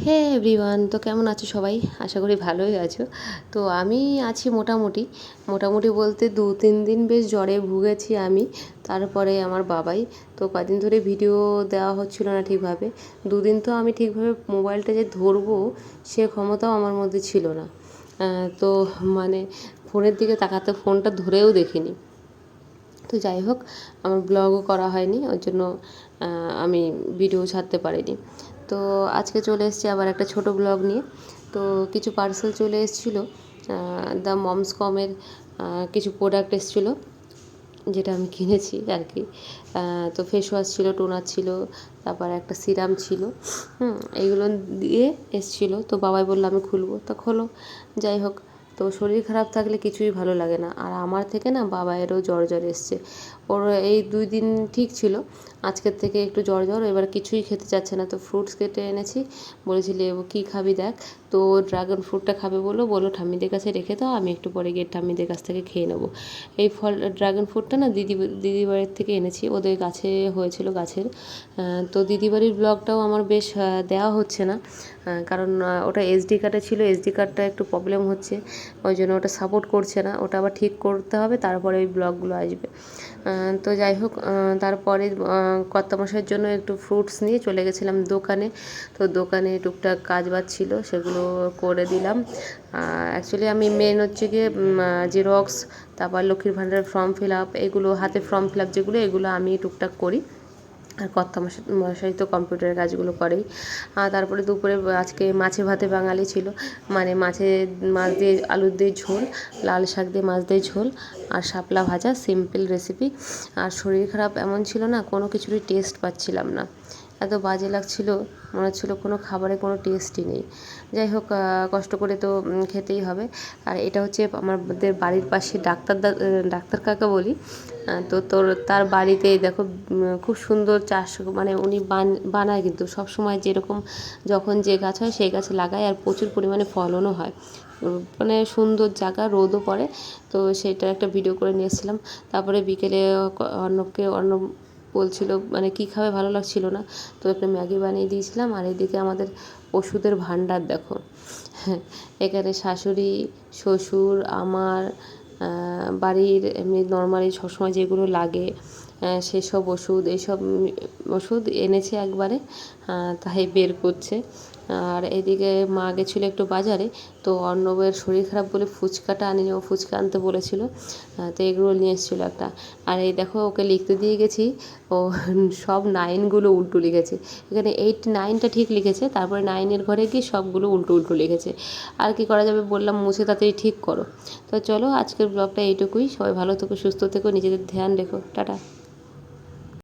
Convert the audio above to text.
হে everyone তো কেমন আছো সবাই? আশা করি ভালোই আছো। তো আমি আছি মোটামুটি। মোটামুটি বলতে দু, তিন দিন বেশ জ্বরে ভুগেছি আমি, তারপরে আমার বাবাই। তো কদিন ধরে ভিডিও দেওয়া হচ্ছিল না ঠিকভাবে। দুদিন তো আমি ঠিকভাবে মোবাইলটা যে ধরবো, সে ক্ষমতাও আমার মধ্যে ছিল না। তো মানে ফোনের দিকে তাকাতে ফোনটা ধরেও দেখিনি। তো যাই হোক, আমার ব্লগও করা হয়নি, ওই জন্য আমি ভিডিও ছাড়তে পারিনি। তো আজকে চলে এসেছি আবার একটা ছোট ব্লগ নিয়ে। তো কিছু পার্সেল চলে এসেছিল দ্য মমস কমের কিছু প্রোডাক্ট এসেছিল, যেটা আমি কিনেছি আর কি। তো ফেস ওয়াশ ছিল টোনার ছিল, তারপর একটা সিরাম ছিল, হুম এইগুলো দিয়ে এসছিলো। তো বাবাই বলল, আমি খুলবো। তা খোলো, যাই হোক। তো শরীর খারাপ থাকলে কিছুই ভালো লাগে না। আর আমার থেকে না বাবায়েরও জ্বর জ্বর এসছে। ওর এই দুই দিন ঠিক ছিল। আজকের থেকে একটু জ্বর জ্বর, এবার কিছুই খেতে চাচ্ছে না। তো ফ্রুটস কেটে এনেছি। বলেছি, লেবু কী খাবি দেখ। তো ড্রাগন ফ্রুটটা খাবে বলো বলো ঠাম্মিদের কাছে রেখে দাও, আমি একটু পরে গিয়ে ঠাম্মিদের কাছ থেকে খেয়ে নেব। এই ফল ড্রাগন ফ্রুটটা না দিদি দিদি বাড়ির থেকে এনেছি। ওদের গাছে হয়েছিল গাছের। তো দিদি বাড়ির ব্লগটাও আমার বেশ দেওয়া হচ্ছে না। কারণ ওটা এসডি কার্ডে ছিল। এসডি কার্ডটা একটু প্রবলেম হচ্ছে। ওই জন্য ওটা সাপোর্ট করছে না। ওটা আবার ঠিক করতে হবে, তারপরে ওই ব্লগগুলো আসবে। তো যাই হোক তারপরে কত কর্তামশাইয়ের জন্য একটু ফ্রুটস নিয়ে চলে গেছিলাম দোকানে। তো দোকানে টুকটাক কাজ বাজ ছিল, সেগুলো করে দিলাম। অ্যাকচুয়ালি আমি মেন হচ্ছে গিয়ে জেরক্স তারপর লক্ষ্মীর ভাণ্ডারের ফর্ম ফিল আপ এগুলো হাতে ফর্ম ফিল আপ যেগুলো, এগুলো আমি টুকটাক করি। আর কর্তা মশাই তো কম্পিউটারের কাজগুলো করেই। আর তারপরে দুপুরে আজকে মাছে ভাতে বাঙালি ছিল। মানে মাছে মাছ দিয়ে আলুর দিয়ে ঝোল, লাল শাক দিয়ে মাছ দিয়ে ঝোল, আর শাপলা ভাজা সিম্পল রেসিপি আর শরীর খারাপ এমন ছিল না, কোনো কিছুরই টেস্ট পাচ্ছিলাম না। এত বাজে লাগছিল, মনে হচ্ছিল কোনো খাবারে কোনো টেস্টই নেই। যাই হোক কষ্ট করে তো খেতেই হবে। আর এটা হচ্ছে আমাদের বাড়ির পাশে ডাক্তার ডাক্তার কাকা বলি। তো তোর, তার বাড়িতে দেখো খুব সুন্দর চাষ মানে উনি বান, বানায় কিন্তু। সব সময় যেরকম যখন যে গাছ হয়, সেই গাছ লাগায় আর প্রচুর পরিমাণে ফলনও হয়। মানে সুন্দর জায়গা, রোদও পড়ে। তো সেটার একটা ভিডিও করে নিয়েছিলাম তারপরে বিকেলে অর্ণবকে, অর্ণব বলছিল মানে কী খাবে? ভালো লাগছিল না। তো একটা ম্যাগি বানিয়ে দিয়েছিলাম। আর এদিকে আমাদের ওষুধের ভাণ্ডার দেখো। এখানে শাশুড়ি, শ্বশুর, আমার বাড়ির এমনি নর্মালি সবসময় যেগুলো লাগে সেসব ওষুধ এইসব ওষুধ এনেছে একবারে তাই বের করছে। আর এদিকে মা গেছিল একটু বাজারে, তো অর্ণবের শরীর খারাপ বলে ফুচকাটা আনি ও ফুচকা আনতে বলেছিলো তো এগরোল নিয়ে এসেছিল একটা। আর এই দেখো ওকে লিখতে দিয়ে গেছি, ও সব নাইনগুলো উল্টো লিখেছে। এখানে এইট নাইনটা ঠিক লিখেছে, তারপরে নাইনের ঘরে গিয়ে সবগুলো উল্টো উল্টো লিখেছে। আর কি করা যাবে বললাম, মুছে তাড়াতাড়ি ঠিক করো। তো চলো আজকের ব্লগটা এইটুকুই, সবাই ভালো থেকো, সুস্থ থেকো, নিজেদের ধ্যান রেখো, টাটা।